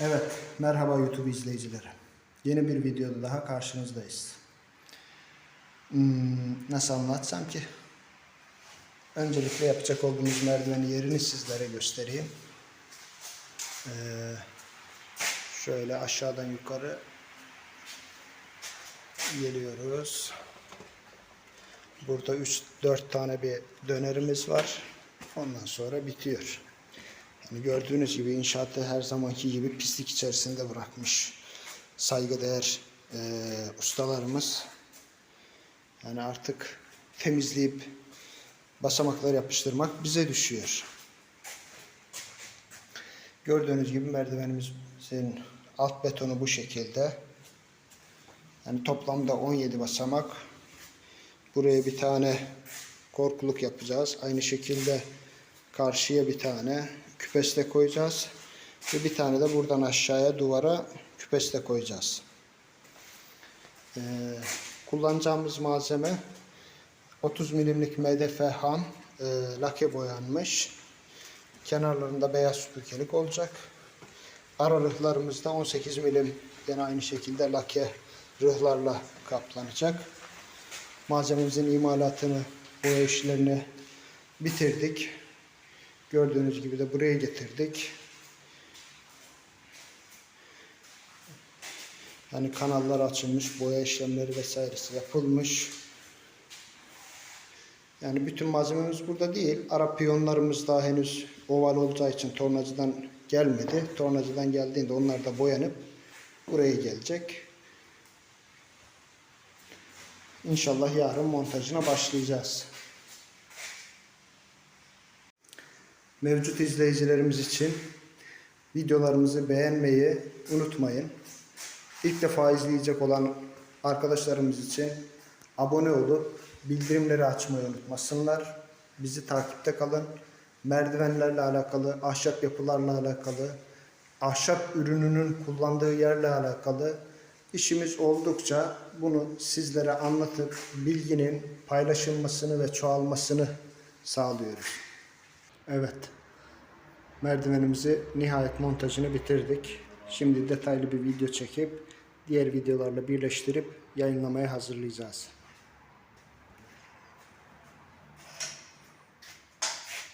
Evet, merhaba YouTube izleyicileri. Yeni bir videoda daha karşınızdayız. Hmm, nasıl anlatsam ki? Öncelikle yapacak olduğumuz merdiveni yerini sizlere göstereyim. Ee, şöyle aşağıdan yukarı geliyoruz. Burada 3-4 tane bir dönerimiz var. Ondan sonra bitiyor. Yani gördüğünüz gibi inşaatı her zamanki gibi pislik içerisinde bırakmış. Saygıdeğer eee ustalarımız. Yani artık temizleyip basamaklar yapıştırmak bize düşüyor. Gördüğünüz gibi merdivenimizin alt betonu bu şekilde. Yani toplamda 17 basamak. Buraya bir tane korkuluk yapacağız. Aynı şekilde karşıya bir tane küpeste koyacağız. Ve bir tane de buradan aşağıya duvara küpeste koyacağız. Ee, kullanacağımız malzeme 30 milimlik MDF ham e, lake boyanmış. Kenarlarında beyaz süpürgelik olacak. Aralıklarımızda 18 milim yine aynı şekilde lake rıhlarla kaplanacak. Malzememizin imalatını, boya işlerini bitirdik. Gördüğünüz gibi de buraya getirdik. Yani kanallar açılmış, boya işlemleri vesairesi yapılmış. Yani bütün malzememiz burada değil. Ara piyonlarımız daha henüz oval olacağı için tornacıdan gelmedi. Tornacıdan geldiğinde onlar da boyanıp buraya gelecek. İnşallah yarın montajına başlayacağız. Mevcut izleyicilerimiz için videolarımızı beğenmeyi unutmayın. İlk defa izleyecek olan arkadaşlarımız için abone olup bildirimleri açmayı unutmasınlar. Bizi takipte kalın. Merdivenlerle alakalı, ahşap yapılarla alakalı, ahşap ürününün kullandığı yerle alakalı işimiz oldukça bunu sizlere anlatıp bilginin paylaşılmasını ve çoğalmasını sağlıyoruz. Evet. Merdivenimizi nihayet montajını bitirdik. Şimdi detaylı bir video çekip diğer videolarla birleştirip yayınlamaya hazırlayacağız.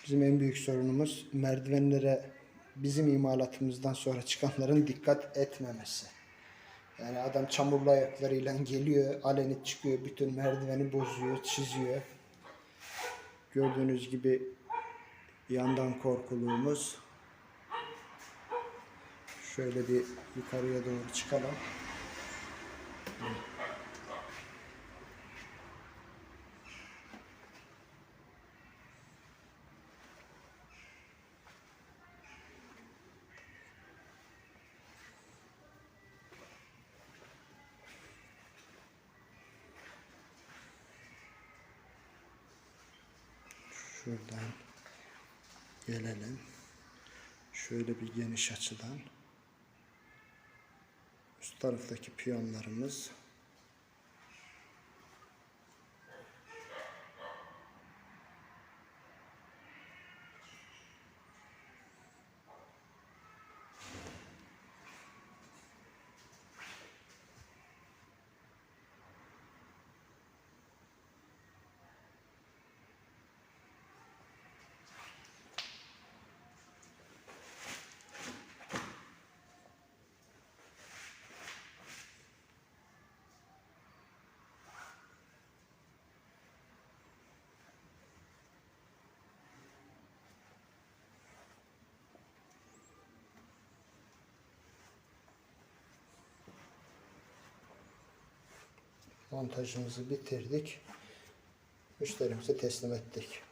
Bizim en büyük sorunumuz merdivenlere bizim imalatımızdan sonra çıkanların dikkat etmemesi. Yani adam çamurlu ayaklarıyla geliyor, aleni çıkıyor, bütün merdiveni bozuyor, çiziyor. Gördüğünüz gibi yandan korkuluğumuz. Şöyle bir yukarıya doğru çıkalım. Şuradan gelelim. Şöyle bir geniş açıdan. Üst taraftaki piyonlarımız montajımızı bitirdik. Müşterimize teslim ettik.